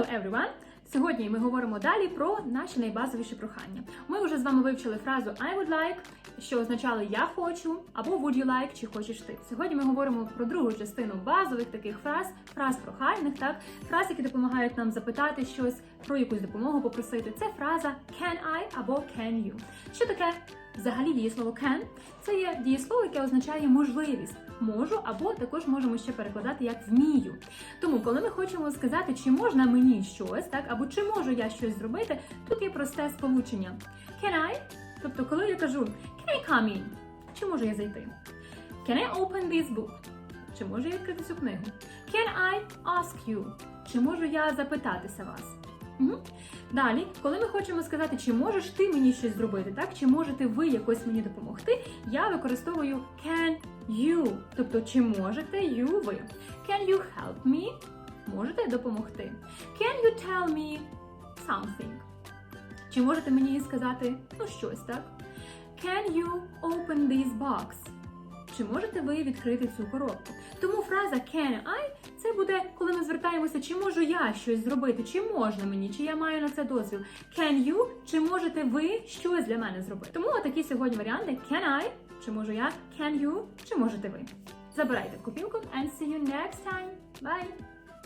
Hello everyone! Сьогодні ми говоримо далі про наші найбазовіші прохання. Ми вже з вами вивчили фразу I would like, що означало я хочу або would you like, чи хочеш ти. Сьогодні ми говоримо про другу частину базових таких фраз, фраз прохальних, так фраз, які допомагають нам запитати щось про якусь допомогу, попросити. Це фраза can I або can you. Що таке взагалі дієслово can? Це є дієслово, яке означає можливість. Можу або також можемо ще перекладати як вмію. Тому, коли ми хочемо сказати, чи можна мені щось, так або чи можу я щось зробити, тут є просте сполучення. Can I? Тобто, коли я кажу Can I come in? Чи можу я зайти? Can I open this book? Чи можу я відкрити цю книгу? Can I ask you? Чи можу я запитатися вас? Угу. Далі, коли ми хочемо сказати, чи можеш ти мені щось зробити, так? Чи можете ви якось мені допомогти, я використовую can you. Тобто, чи можете you ви. Can you help me? Можете допомогти. Can you tell me something? Чи можете мені сказати ну щось, так? Can you open this box? Чи можете ви відкрити цю коробку? Тому фраза can I це буде, коли ми звертаємося, чи можу я щось зробити, чи можна мені, чи я маю на це дозвіл. Can you, чи можете ви щось для мене зробити? Тому отакі сьогодні варіанти can I, чи можу я, can you, чи можете ви. Забирайте копілку and see you next time. Bye!